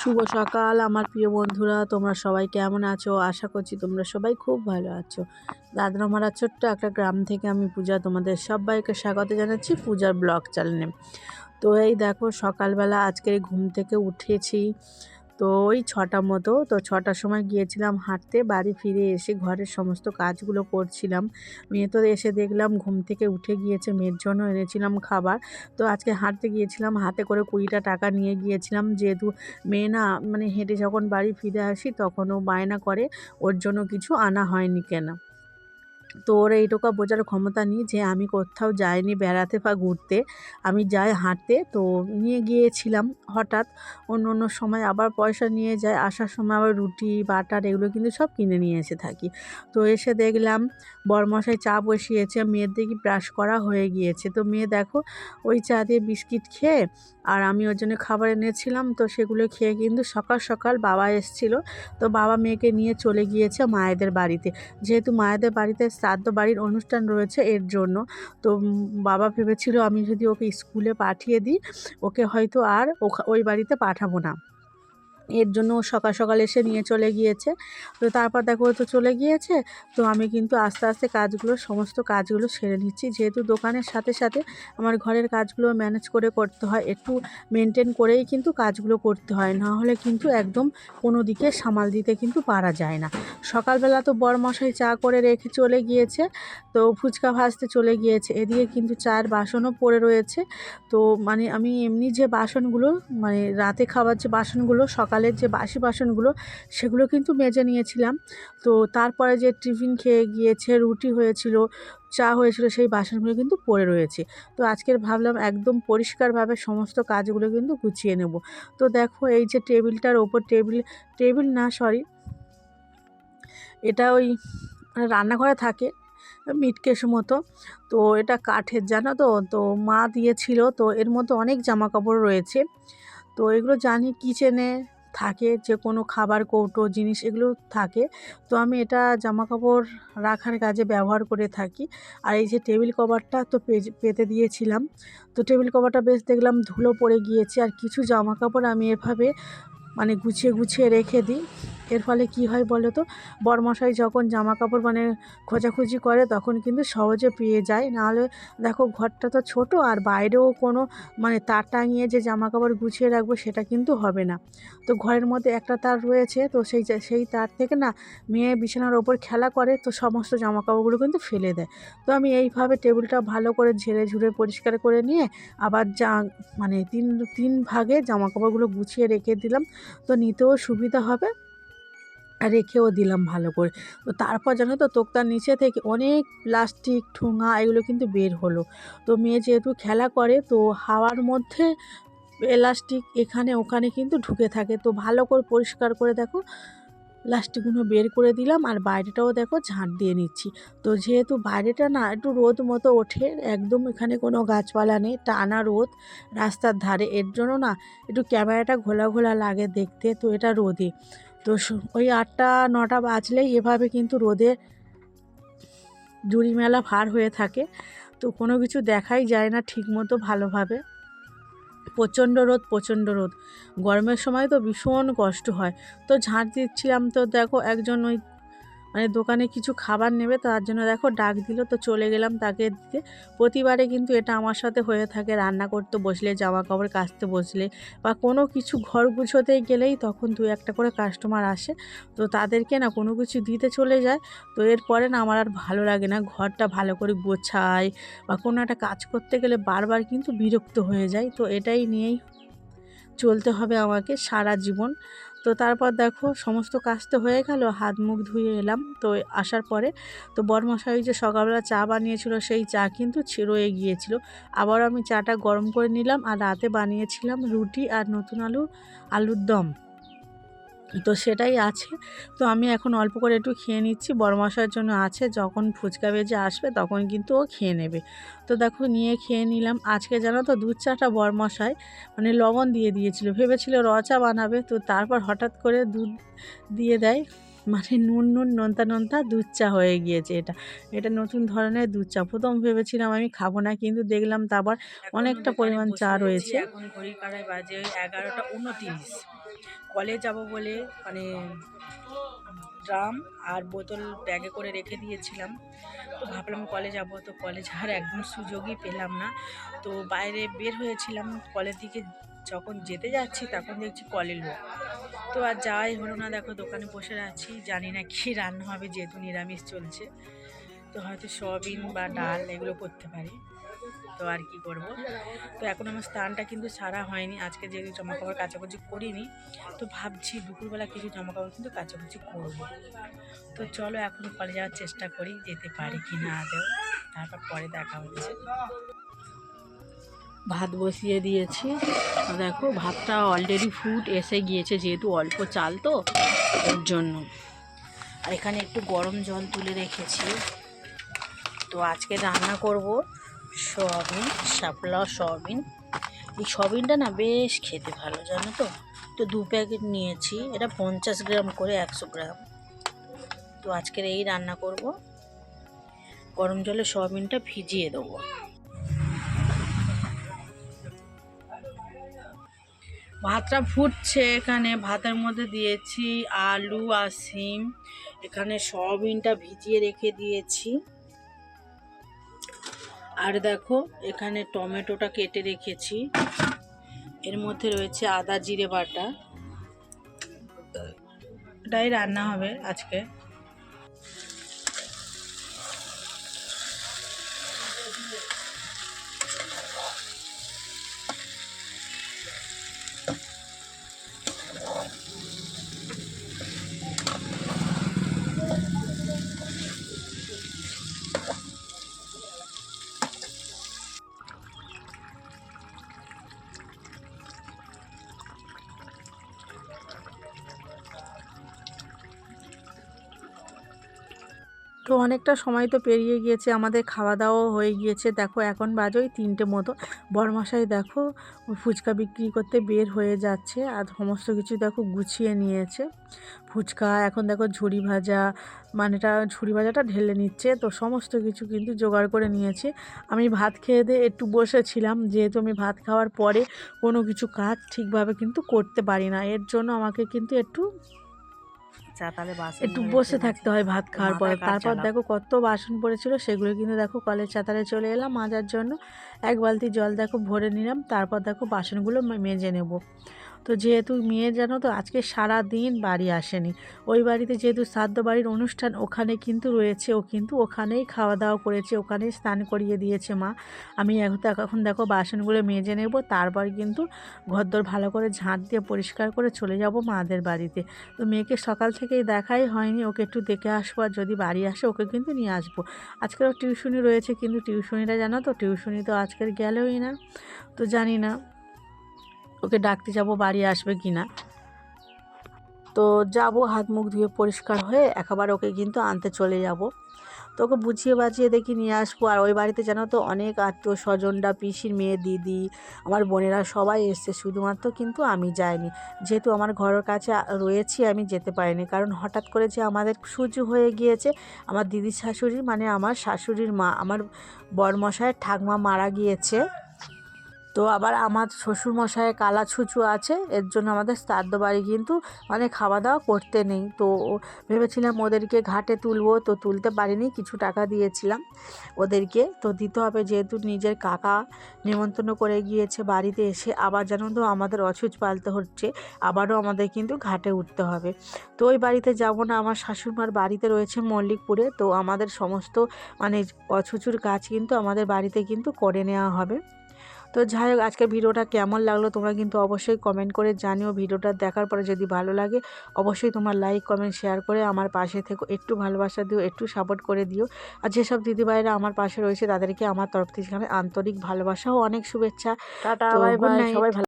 শুভ সকাল, আমার প্রিয় বন্ধুরা। তোমরা সবাই কেমন আছো? আশা করছি তোমরা সবাই খুব ভালো আছো। দাদরা মারা ছোট্ট একটা গ্রাম থেকে আমি পূজা তোমাদের সবাইকে স্বাগত জানাচ্ছি পূজার ব্লগ চ্যানেলে। তো এই দেখো, সকালবেলা আজকে ঘুম থেকে উঠেছি। তো ওই ছটা মতো, তো ছটার সময় গিয়েছিলাম হাঁটতে, বাড়ি ফিরে এসে ঘরের সমস্ত কাজগুলো করছিলাম। মেয়ে তো এসে দেখলাম ঘুম থেকে উঠে গিয়েছে, মেয়ের জন্য এনেছিলাম খাবার। তো আজকে হাঁটতে গিয়েছিলাম, হাতে করে কুড়িটা টাকা নিয়ে গিয়েছিলাম। যেহেতু মেয়ে না মানে হেঁটে যখন বাড়ি ফিরে আসি তখন ও বায়না করে, ওর জন্য কিছু আনা হয়নি কেন। তো ওর এইটুকু বোঝার ক্ষমতা নেই যে আমি কোথাও যাইনি বেড়াতে বা ঘুরতে। আমি যাই হাঁটতে। তো নিয়ে গিয়েছিলাম হঠাৎ অন্য অন্য সময় আবার পয়সা নিয়ে যায়। আসার সময় আবার রুটি, বাটার এগুলো কিন্তু সব কিনে নিয়ে এসে থাকি। তো এসে দেখলাম বরমশাই চা বসিয়েছে। মেয়ের দেখি ব্রাশ করা হয়ে গিয়েছে। তো মেয়ে দেখো ওই চা দিয়ে বিস্কিট খেয়ে আর আমি ওর জন্য খাবার এনেছিলাম। তো সেগুলো খেয়ে কিন্তু সকাল সকাল বাবা এসছিল। তো বাবা মেয়েকে নিয়ে চলে গিয়েছে মায়েদের বাড়িতে। যেহেতু মায়েদের বাড়িতে শ্রাদ্ধ বাড়ির অনুষ্ঠান রয়েছে এর জন্য। তো বাবা ভেবেছিল আমি যদি ওকে স্কুলে পাঠিয়ে দিই, ওকে হয়তো আর ওই বাড়িতে পাঠাবো না। এর জন্য সকাল সকাল এসে নিয়ে চলে গিয়েছে। তো তারপর দেখো তো চলে গিয়েছে। তো আমি কিন্তু আস্তে আস্তে কাজগুলো, সমস্ত কাজগুলো সেরে নিচ্ছি। যেহেতু দোকানের সাথে সাথে আমার ঘরের কাজগুলো ম্যানেজ করে করতে হয়, একটু মেনটেন করেই কিন্তু কাজগুলো করতে হয়। না হলে কিন্তু একদম কোনো দিকে সামাল দিতে কিন্তু পারা যায় না। সকালবেলা তো বরমশাই চা করে রেখে চলে গিয়েছে। তো ফুচকা ভাজতে চলে গিয়েছে। এদিকে কিন্তু চার বাসনও পড়ে রয়েছে। তো মানে আমি এমনি যে বাসনগুলো মানে রাতে খাবার যে বাসনগুলো সকাল সকালের যে বাসি বাসনগুলো, সেগুলো কিন্তু মেজে নিয়েছিলাম। তো তারপরে যে টিফিন খেয়ে গিয়েছে, রুটি হয়েছিল, চা হয়েছিল, সেই বাসনগুলো কিন্তু পড়ে রয়েছে। তো আজকের ভাবলাম একদম পরিষ্কারভাবে সমস্ত কাজগুলো কিন্তু গুছিয়ে নেব। তো দেখো এই যে টেবিলটার ওপর, টেবিল টেবিল না, সরি, এটা ওই রান্নাঘরে থাকে মিটকেশ মতো। তো এটা কাঠের, জানো তো? তো মা দিয়েছিল, তো এর মধ্যে অনেক জামা কাপড় রয়েছে। তো এগুলো জানি কিচেনে থাকে, যে কোনো খাবার, কৌটো, জিনিস এগুলো থাকে, তো আমি এটা জামা কাপড় রাখার কাজে ব্যবহার করে থাকি। আর এই যে টেবিল কভারটা তো পেতে দিয়েছিলাম, তো টেবিল কভারটা বেশ দেখলাম ধুলো পড়ে গিয়েছে। আর কিছু জামা কাপড় আমি এভাবে মানে গুছিয়ে গুছিয়ে রেখে দিই। এর ফলে কি হয় বলো তো? বরমশাই যখন জামা কাপড় মানে খোঁজাখুঁজি করে তখন কিন্তু সহজে পেয়ে যায়। নাহলে দেখো ঘরটা তো ছোট আর বাইরেও কোনো মানে তার টাঙিয়ে যে জামা কাপড় গুছিয়ে রাখব সেটা কিন্তু হবে না। তো ঘরের মধ্যে একটা তার রয়েছে তো সেই সেই তার থেকে না মেয়ে বিছানার ওপর খেলা করে তো সমস্ত জামা কাপড়গুলো কিন্তু ফেলে দেয়। তো আমি এইভাবে টেবিলটা ভালো করে ঝেড়ে ঝুড়ে পরিষ্কার করে নিয়ে আবার যা মানে তিন তিন ভাগে জামা কাপড়গুলো গুছিয়ে রেখে দিলাম। তো নিতেও সুবিধা হবে। রেখেও দিলাম ভালো করে। তো তারপর জানো তো তোক্তার নিচে থেকে অনেক প্লাস্টিক, ঠোঙা এগুলো কিন্তু বের হলো। তো মেয়ে যেহেতু খেলা করে, তো হাওয়ার মধ্যে প্লাস্টিক এখানে ওখানে কিন্তু ঢুকে থাকে। তো ভালো করে পরিষ্কার করে দেখো, প্লাস্টিকগুলো বের করে দিলাম আর বাইরেটাও দেখো ঝাঁট দিয়ে নিচ্ছি। তো যেহেতু বাইরেটা না একটু রোদ মতো ওঠে, একদম এখানে কোনো গাছপালা নেই, টানা রোদ রাস্তার ধারে। এর জন্য না একটু ক্যামেরাটা ঘোলা ঘোলা লাগে দেখতে, তো এটা রোদে। তো ওই আটটা, নটা বাজলেই এভাবে কিন্তু রোদে জুড়ি মেলা ভার হয়ে থাকে। তো কোনো কিছু দেখাই যায় না ঠিকমতো ভালোভাবে। প্রচণ্ড রোদ প্রচণ্ড রোদ। গরমের সময় তো ভীষণ কষ্ট হয়। তো ঝাঁট দিচ্ছিলাম তো দেখো একজন ওই মানে দোকানে কিছু খাবার নেবে, তার জন্য দেখো ডাক দিল, তো চলে গেলাম তাকে দিতে। প্রতিবারে কিন্তু এটা আমার সাথে হয়ে থাকে, রান্না করতে বসলে, জামা কাপড় কাচতে বসলে বা কোনো কিছু ঘর গুছোতে গেলেই তখন দু একটা করে কাস্টমার আসে। তো তাদেরকে না কোনো কিছু দিতে চলে যায়, তো এরপরে না আমার আর ভালো লাগে না। ঘরটা ভালো করে গোছায় বা কোনো একটা কাজ করতে গেলে বারবার কিন্তু বিরক্ত হয়ে যায়। তো এটাই নিয়েই চলতে হবে আমাকে সারা জীবন। তো তারপর দেখো সমস্ত কাজ তো হয়ে গেল, হাত মুখ ধুয়ে এলাম। তো আসার পরে তো বরমশাই যে সকালবেলা চা বানিয়েছিল সেই চা কিন্তু রয়ে গিয়েছিল। আবার আমি চাটা গরম করে নিলাম আর রাতে বানিয়েছিলাম রুটি আর নতুন আলু, আলুর দম। তো সেটাই আছে। তো আমি এখন অল্প করে একটু খেয়ে নিচ্ছি। বড়মশাইয়ের জন্য আছে। যখন ফুচকা বেজে আসবে তখন কিন্তু ও খেয়ে নেবে। তো দেখো নিয়ে খেয়ে নিলাম। আজকে জানো তো দুধ চাটা বরমশাই মানে লবণ দিয়ে দিয়েছিল। ভেবেছিল রচা বানাবে। তো তারপর হঠাৎ করে দুধ দিয়ে দেয়। মানে নুন নুন নোনতা নোনতা দুধ চা হয়ে গিয়েছে এটা। এটা নতুন ধরনের দুধ চা। প্রথম ভেবেছিলাম আমি খাব না কিন্তু দেখলাম তারপর অনেকটা পরিমাণ চা রয়েছে এখন ঘড়ি কাটায় বাজে এগারোটা উনত্রিশ। কলেজ যাব বলে মানে ড্রাম আর বোতল ব্যাগে করে রেখে দিয়েছিলাম। তো ভাবলাম কলেজ যাব, তো কলেজ আর একদম সুযোগই পেলাম না। তো বাইরে বের হয়েছিলাম, কলের দিকে যখন যেতে যাচ্ছি তখন দেখছি কলের লোক। তো আর যাওয়াই হলো না, দেখো দোকানে বসে আছি, জানি না কী রান্না হবে, যেহেতু নিরামিষ চলছে। তো হয়তো সয়াবিন বা ডাল এগুলো করতে পারি। তো আর কি করব। তো এখন আমার স্থানটা কিন্তু সারা হয়নি। আজকে যেহেতু জামা কাপড় কাচাকুচি করিনি, তো ভাবছি দুপুরবেলা কিছু জামা কাপড় কিন্তু কাচাকুচি করব। তো চলো এখন কলে যাওয়ার চেষ্টা করি, যেতে পারি কি না আদেও তারপর পরে দেখা হচ্ছে। ভাত বসিয়ে দিয়েছি। দেখো, ভাতটা অলরেডি ফুট এসে গিয়েছে, যেহেতু অল্প চাল তো, ওর জন্য। আর এখানে একটু গরম জল তুলে রেখেছি। তো আজকে রান্না করব। সয়াবিন, শাপলা, সয়াবিন। এই সয়াবিনটা না বেশ খেতে ভালো, জানো তো? তো দু প্যাকেট নিয়েছি। এটা পঞ্চাশ গ্রাম করে একশো গ্রাম। তো আজকের এই রান্না করব। গরম জলে সয়াবিনটা ভিজিয়ে দেবো। ভাতটা ফুটছে এখানে। ভাতের মধ্যে দিয়েছি আলু আর সিম। এখানে সয়াবিনটা ভিজিয়ে রেখে দিয়েছি। আর দেখো, এখানে টমেটোটা কেটে রেখেছি। এর মধ্যে রয়েছে আদা জিরে বাটা। এটাই রান্না হবে আজকে। তো অনেকটা সময় তো পেরিয়ে গিয়েছে, আমাদের খাওয়া দাওয়াও হয়ে গিয়েছে। দেখো, এখন বাজে ওই তিনটে মতো। বরমশাই দেখো ফুচকা বিক্রি করতে বের হয়ে যাচ্ছে আর সমস্ত কিছু দেখো গুছিয়ে নিয়েছে। ফুচকা, এখন দেখো ঝুড়ি ভাজা মানেটা ঝুড়ি ভাজাটা ঢেলে নিচ্ছে। তো সমস্ত কিছু কিন্তু জোগাড় করে নিয়েছে। আমি ভাত খেয়ে দিয়ে একটু বসেছিলাম, যেহেতু আমি ভাত খাওয়ার পরে কোনো কিছু কাজ ঠিকভাবে কিন্তু করতে পারি না। এর জন্য আমাকে কিন্তু একটু চাতালে বাসন একটু বসে থাকতে হয় ভাত খাওয়ার পরে। তারপর দেখো কত বাসন পড়েছিল সেগুলো কিন্তু দেখো কলের চাতালে চলে এলাম মাজার জন্য। এক বালতি জল দেখো ভরে নিলাম, তারপর দেখো বাসনগুলো মেজে নেব। তো যেহেতু মেয়ে জানো তো, আজকে সারা দিন বাড়ি আসেনি। ওই বাড়িতে যেহেতু শ্রাদ্ধ বাড়ির অনুষ্ঠান, ওখানে কিন্তু রয়েছে, ও কিন্তু ওখানেই খাওয়া দাওয়া করেছে, ওখানেই স্নান করিয়ে দিয়েছে মা। আমি এখন দেখো- এখন দেখো বাসনগুলো মেজে নেব, তারপর কিন্তু ঘরদোর ভালো করে ঝাঁট দিয়ে পরিষ্কার করে চলে যাব মাদের বাড়িতে। তো মেয়েকে সকাল থেকেই দেখাই হয়নি, ওকে একটু দেখে আসব আর যদি বাড়ি আসে ওকে কিন্তু নিয়ে আসব। আজকের টিউশনি রয়েছে, কিন্তু টিউশনিটা জানো তো, টিউশনি তো আজকের গেলেই না, তো জানি না ওকে ডাকতে যাব, বাড়ি আসবে কি না। তো যাব, হাত মুখ ধুয়ে পরিষ্কার হয়ে একেবারে ওকে কিন্তু আনতে চলে যাব। তো ওকে বুঝিয়ে বাঁচিয়ে দেখি নিয়ে আসব। আর ওই বাড়িতে জানো তো অনেক আত্মীয় স্বজনরা পিসির মেয়ে, দিদি, আমার বোনেরা সবাই এসছে। শুধুমাত্র কিন্তু আমি যাইনি। যেহেতু আমার ঘরের কাছে রয়েছি, আমি যেতে পারিনি। কারণ হঠাৎ করে যে আমাদের সুযোগ হয়ে গিয়েছে, আমার দিদির শাশুড়ি মানে আমার শাশুড়ির মা, আমার বরমশায়ের ঠাকমা মারা গিয়েছে। তো আবার আমার শ্বশুর মশাইয়ের কালা ছুঁচু আছে, এর জন্য আমাদের শ্রাদ্ধ বাড়ি কিন্তু মানে খাওয়া দাওয়া করতে নেই। তো ভেবেছিলাম ওদেরকে ঘাটে তুলবো, তো তুলতে পারিনি, কিছু টাকা দিয়েছিলাম ওদেরকে। তো দিতে হবে যেহেতু নিজের কাকা নিমন্ত্রণ করে গিয়েছে বাড়িতে এসে, আবার যেন তো আমাদের অছুচ পালতে হচ্ছে, আবারও আমাদের কিন্তু ঘাটে উঠতে হবে। তো ওই বাড়িতে যাব না, আমার শাশুড়মার বাড়িতে রয়েছে মল্লিকপুরে, তো আমাদের সমস্ত মানে অছুচুর কাজ কিন্তু আমাদের বাড়িতে কিন্তু করে নেওয়া হবে। তো যাই হোক আজকের ভিডিওটা কেমন লাগল তোমরা কিন্তু অবশ্যই কমেন্ট করে জানিও। ভিডিওটা দেখার পরে যদি ভালো লাগে অবশ্যই তোমার লাইক কমেন্ট শেয়ার করে আমার পাশে থেকে। একটু ভালোবাসা দিও একটু সাপোর্ট করে দিও। আর যেসব দিদিভাইরা আমার পাশে রয়েছে তাদেরকে আমার তরফ থেকে আন্তরিক ভালোবাসা ও অনেক শুভেচ্ছা। টাটা. সবাই ভালো